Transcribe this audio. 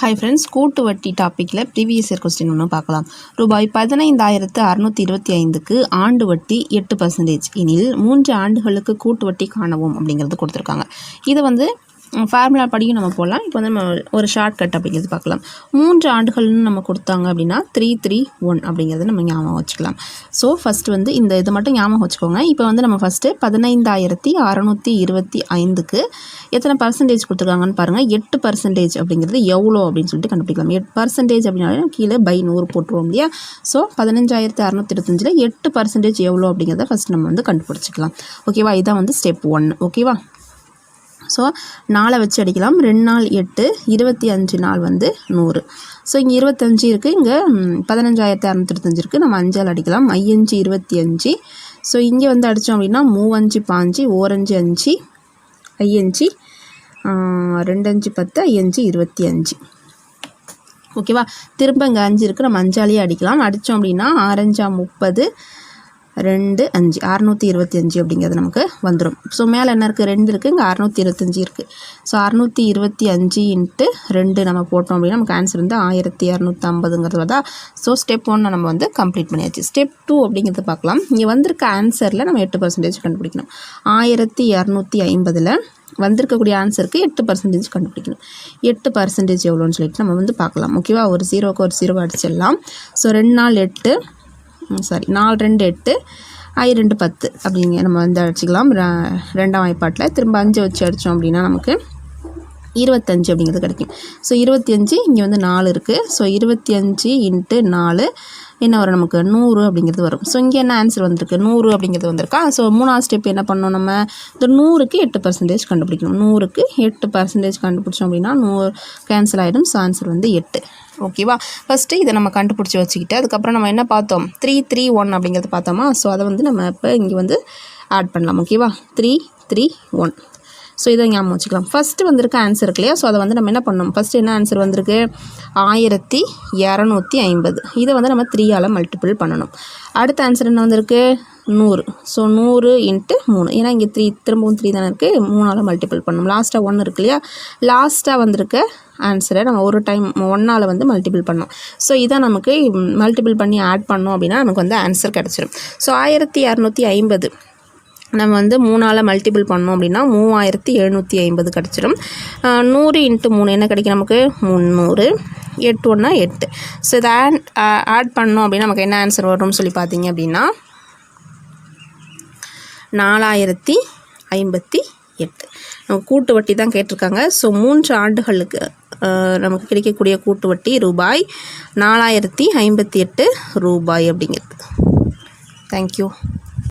Hi friends கூட்டு வட்டி டாப்பிக்கில் ப்ரீவியஸ் இயர் கொஸ்டின் ஒன்று பார்க்கலாம். ரூபாய் பதினைந்தாயிரத்து அறுநூற்றி இருபத்தி ஐந்துக்கு ஆண்டு வட்டி எட்டு பர்சன்டேஜ் எனில் மூன்று ஆண்டுகளுக்கு கூட்டு வட்டி காணவும் அப்படிங்கிறது கொடுத்துருக்காங்க. இதை வந்து ஃபார்முலா படியும் நம்ம போடலாம். இப்போ வந்து நம்ம ஒரு ஷார்ட் கட் அப்படிங்கிறது பார்க்கலாம். மூன்று ஆண்டுகள்னு நம்ம கொடுத்தாங்க அப்படின்னா த்ரீ த்ரீ ஒன் அப்படிங்கிறத நம்ம ஞாபகம் வச்சுக்கலாம். ஸோ ஃபஸ்ட்டு வந்து இந்த இதை மட்டும் ஞாபகம் வச்சுக்கோங்க. இப்போ வந்து நம்ம ஃபஸ்ட்டு பதினைந்தாயிரத்தி அறநூற்றி இருபத்தி ஐந்துக்கு எத்தனை பர்சன்டேஜ் கொடுத்துருக்காங்கன்னு பாருங்கள் எட்டு பர்சன்டேஜ் அப்படிங்கிறது எவ்வளோ அப்படின்னு சொல்லிட்டு கண்டுபிடிக்கலாம். எட்டு பர்சன்டேஜ் அப்படின்னாலே கீழே பை நூறு போட்டுருவோம் இல்லையா? ஸோ பதினஞ்சாயிரத்தி அறநூற்றி இருபத்தஞ்சில் எட்டு பர்சன்டேஜ் எவ்வளோ அப்படிங்கிறத ஃபஸ்ட் நம்ம வந்து கண்டுபிடிச்சிக்கலாம். ஓகேவா இதான் வந்து ஸ்டெப் ஒன் ஓகேவா ஸோ நாளை வச்சு அடிக்கலாம். ரெண்டு நாள் எட்டு இருபத்தி அஞ்சு நாள் வந்து நூறு. ஸோ இங்கே இருபத்தஞ்சி இருக்குது இங்கே பதினஞ்சாயிரத்தி அறநூற்றி இருக்குது நம்ம அஞ்சால் அடிக்கலாம். ஐயஞ்சு இருபத்தி அஞ்சு. ஸோ இங்கே வந்து அடித்தோம் அப்படின்னா மூவஞ்சு பாஞ்சு ஓரஞ்சு அஞ்சு ஐயஞ்சு ரெண்டஞ்சு பத்து ஐயஞ்சு இருபத்தி அஞ்சு. ஓகேவா திரும்ப இங்கே அஞ்சு இருக்குது நம்ம அஞ்சாலேயே அடிக்கலாம். அடித்தோம் அப்படின்னா ஆரஞ்சா முப்பது ரெண்டு அஞ்சு. அறநூற்றி இருபத்தி அஞ்சு அப்படிங்கிறது நமக்கு வந்துடும் ஸோ மேலே என்ன இருக்குது ரெண்டு இருக்குது இங்கே அறநூற்றி இருபத்தஞ்சி இருக்குது ஸோ அறநூற்றி இருபத்தி அஞ்சு இன்ட்டு ரெண்டு நம்ம போட்டோம் அப்படின்னா நமக்கு ஆன்சர் வந்து ஆயிரத்தி இரநூத்தி ஐம்பதுங்கிறது தான் ஸோ ஸ்டெப் ஒன்று நம்ம வந்து கம்ப்ளீட் பண்ணியாச்சு. ஸ்டெப் டூ அப்படிங்கிறத பார்க்கலாம். இங்கே வந்திருக்க ஆன்சரில் நம்ம எட்டு பர்சன்டேஜ் கண்டுபிடிக்கணும். ஆயிரத்தி இரநூத்தி ஐம்பதில் வந்திருக்கக்கூடிய ஆன்சருக்கு எட்டு பர்சன்டேஜ் கண்டுபிடிக்கணும். எட்டு பர்சன்டேஜ் எவ்வளோன்னு சொல்லிட்டு நம்ம வந்து பார்க்கலாம். ஓகேவா ஒரு ஜீரோக்கு ஒரு ஜீரோ அடிச்சிடலாம். ஸோ ரெண்டு நாள் எட்டு சாரி. நாலு ரெண்டு எட்டு. ஐ ரெண்டு பத்து. அப்படிங்க. நம்ம வந்து அடிச்சிக்கலாம். ரெண்டாம் வாய்ப்பாட்டில். திரும்ப அஞ்சு வச்சு அடித்தோம் அப்படின்னா நமக்கு இருபத்தஞ்சு அப்படிங்கிறது கிடைக்கும். ஸோ இருபத்தி அஞ்சு இங்கே வந்து நாலு இருக்குது ஸோ இருபத்தி அஞ்சு இன்ட்டு நாலு. என்ன வரும்? நமக்கு நூறு அப்படிங்கிறது வரும். ஸோ இங்கே என்ன ஆன்சர் வந்திருக்கு? நூறு அப்படிங்கிறது வந்திருக்கா? ஸோ மூணாவது ஸ்டெப் என்ன பண்ணோம் நம்ம? இந்த நூறுக்கு எட்டு பர்சன்டேஜ் கண்டுபிடிக்கணும். நூறுக்கு எட்டு பர்சன்டேஜ் கண்டுபிடிச்சோம் அப்படின்னா நூறு கேன்சல் ஆகிடும் ஸோ ஆன்சர் வந்து எட்டு. ஓகேவா ஃபஸ்ட்டு இதை நம்ம கண்டுபிடிச்சி வச்சுக்கிட்டு அதுக்கப்புறம் நம்ம என்ன பார்த்தோம்? த்ரீ த்ரீ ஒன் அப்படிங்கிறது பார்த்தோமா? ஸோ அதை வந்து நம்ம இப்போ இங்கே வந்து ஆட் பண்ணலாம். ஓகேவா த்ரீ த்ரீ ஒன் ஸோ இதை ஞாபகம் வச்சுக்கலாம். ஃபஸ்ட்டு வந்திருக்க ஆன்சர் இருக்கு இல்லையா? ஸோ அதை வந்து நம்ம என்ன பண்ணோம் ஃபஸ்ட்டு என்ன ஆன்சர் வந்திருக்கு? ஆயிரத்தி இரநூத்தி ஐம்பது. இதை வந்து நம்ம த்ரீயால் மல்டிபிள் பண்ணணும். அடுத்த ஆன்சர் என்ன வந்திருக்கு? நூறு. ஸோ நூறு இன்ட்டு மூணு. ஏன்னா இங்கே த்ரீ திரும்பவும் த்ரீ தானே இருக்குது மூணால் மல்டிபிள் பண்ணணும். லாஸ்ட்டாக ஒன்று இருக்கு இல்லையா? லாஸ்ட்டாக வந்திருக்க ஆன்சரை நம்ம ஒரு டைம் ஒன்னால் வந்து மல்டிபிள் பண்ணோம் ஸோ இதை நமக்கு மல்டிபிள் பண்ணி ஆட் பண்ணோம் அப்படின்னா நமக்கு வந்து ஆன்சர் கிடச்சிரும். ஸோ ஆயிரத்தி இரநூத்தி ஐம்பது. நம்ம வந்து மூணால் மல்டிபிள் பண்ணோம் அப்படின்னா மூவாயிரத்தி எழுநூற்றி ஐம்பது கிடச்சிடும். நூறு இன்ட்டு மூணு என்ன கிடைக்கும் நமக்கு? முந்நூறு. எட்டு ஒன்றா எட்டு. ஸோ இதை ஆட் ஆட் பண்ணோம் அப்படின்னா நமக்கு என்ன ஆன்சர் வரும்னு சொல்லி பார்த்தீங்க அப்படின்னா நாலாயிரத்தி ஐம்பத்தி எட்டு. நம்ம கூட்டு வட்டி தான் கேட்டிருக்காங்க. ஸோ மூன்று ஆண்டுகளுக்கு நமக்கு கிடைக்கக்கூடிய கூட்டு வட்டி ரூபாய் நாலாயிரத்தி ஐம்பத்தி எட்டு ரூபாய் அப்படிங்கிறது. தேங்க்யூ